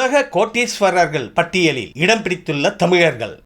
உலக கோட்டீஸ்வரர்கள் பட்டியலில் இடம் பிடித்துள்ள தமிழர்கள்.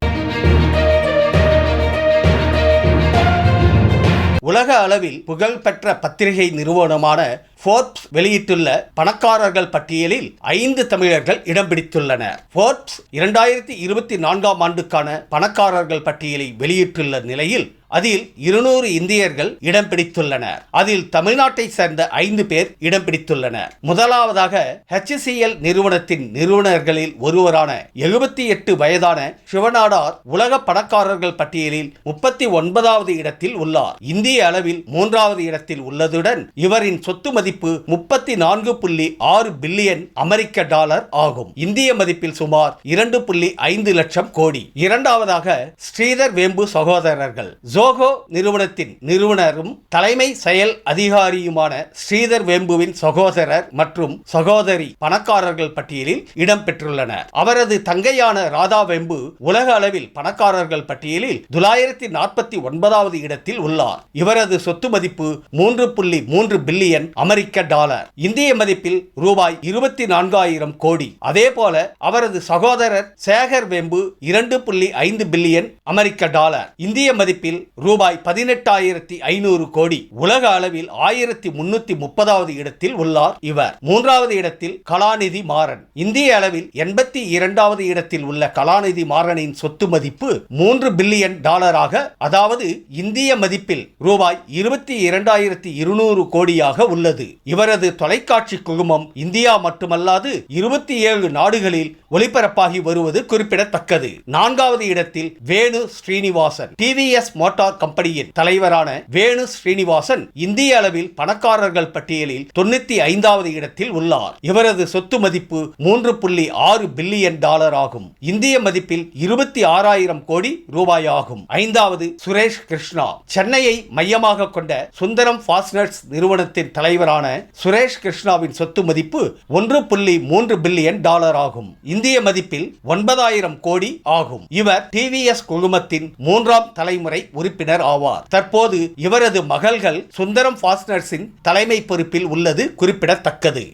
உலக அளவில் புகழ்பெற்ற பத்திரிகை நிறுவனமான ஃபோர்ப்ஸ் வெளியிட்டுள்ள பணக்காரர்கள் பட்டியலில் ஐந்து தமிழர்கள் இடம் பிடித்துள்ளனர். ஃபோர்ப்ஸ் இரண்டாயிரத்தி இருபத்தி நான்காம் ஆண்டுக்கான பணக்காரர்கள் பட்டியலை வெளியிட்டுள்ள நிலையில் அதில் இருநூறு இந்தியர்கள் இடம் பிடித்துள்ளனர். அதில் தமிழ்நாட்டை சேர்ந்த ஐந்து பேர் இடம் பிடித்துள்ளனர். முதலாவதாக ஹெச்சிஎல் நிறுவனத்தின் நிறுவனர்களில் ஒருவரான எழுபத்தி எட்டு வயதான சிவநாடார் உலக பணக்காரர்கள் பட்டியலில் முப்பத்தி ஒன்பதாவது இடத்தில் உள்ளார். இந்திய அளவில் மூன்றாவது இடத்தில் உள்ளதுடன் இவரின் சொத்து மதிப்பு முப்பத்தி நான்கு புள்ளி ஆறு பில்லியன் அமெரிக்க டாலர் ஆகும். இந்திய மதிப்பில் சுமார் இரண்டு புள்ளி ஐந்து லட்சம் கோடி. இரண்டாவதாக ஸ்ரீதர் வேம்பு சகோதரர்கள் ஜோகோ நிறுவனத்தின் நிறுவனரும் தலைமை செயல் அதிகாரியுமான ஸ்ரீதர் வேம்புவின் சகோதரர் மற்றும் சகோதரி பணக்காரர்கள் பட்டியலில் இடம்பெற்றுள்ளனர் அவரது தங்கையான ராதா வெம்பு உலக அளவில் பணக்காரர்கள் பட்டியலில் தொள்ளாயிரத்தி நாற்பத்தி ஒன்பதாவது இடத்தில் உள்ளார். இவரது சொத்து மதிப்பு மூன்று புள்ளி மூன்று பில்லியன் அமெரிக்க டாலர். இந்திய மதிப்பில் ரூபாய் இருபத்தி நான்காயிரம் கோடி. அதே போல அவரது சகோதரர் சேகர் வெம்பு இரண்டு புள்ளி ஐந்து பில்லியன் அமெரிக்க டாலர். இந்திய மதிப்பில் ரூபாய் பதினெட்டாயிரத்தி ஐநூறு கோடி. உலக அளவில் ஆயிரத்தி முன்னூத்தி முப்பதாவது இடத்தில் உள்ளார் இவர். மூன்றாவது இடத்தில் கலாநிதி மாறன். இந்திய அளவில் எண்பத்தி இரண்டாவது இடத்தில் உள்ள கலாநிதி மாறனின் சொத்து மதிப்பு மூன்று பில்லியன் டாலராக அதாவது இந்திய மதிப்பில் ரூபாய் இருபத்தி இரண்டாயிரத்தி இருநூறு கோடியாக உள்ளது. இவரது தொலைக்காட்சி குழுமம் இந்தியா மட்டுமல்லாது இருபத்தி ஏழு நாடுகளில் ஒளிபரப்பாகி வருவது குறிப்பிடத்தக்கது. நான்காவது இடத்தில் வேணு ஸ்ரீனிவாசன். டிவிஎஸ் மோட்டார் கம்பெனியின் தலைவரான வேணு ஸ்ரீனிவாசன் இந்திய அளவில் பணக்காரர்கள் பட்டியலில் தொண்ணூத்தி ஐந்தாவது இடத்தில் உள்ளார். இவரது சொத்து மதிப்பு மூன்று புள்ளி ஆறு பில்லியன் டாலர் ஆகும். இந்திய மதிப்பில் இருபத்தி ஆறாயிரம் கோடி ரூபாய் ஆகும் ஐந்தாவது சுரேஷ் கிருஷ்ணா. சென்னையை மையமாக கொண்ட சுந்தரம் ஃபாஸ்னர்ஸ் நிறுவனத்தின் தலைவரான சுரேஷ் கிருஷ்ணாவின் சொத்து மதிப்பு ஒன்று புள்ளி மூன்று பில்லியன் டாலர் ஆகும். இந்திய மதிப்பில் ஒன்பதாயிரம் கோடி ஆகும். இவர் டிவிஎஸ் குழுமத்தின் மூன்றாம் தலைமுறை உறுப்பினர் உறுப்பினர் ஆவார். தற்போது இவரது மகள்கள் சுந்தரம் ஃபாஸ்னர்ஸின் தலைமை பொறுப்பில் உள்ளது குறிப்பிடத்தக்கது.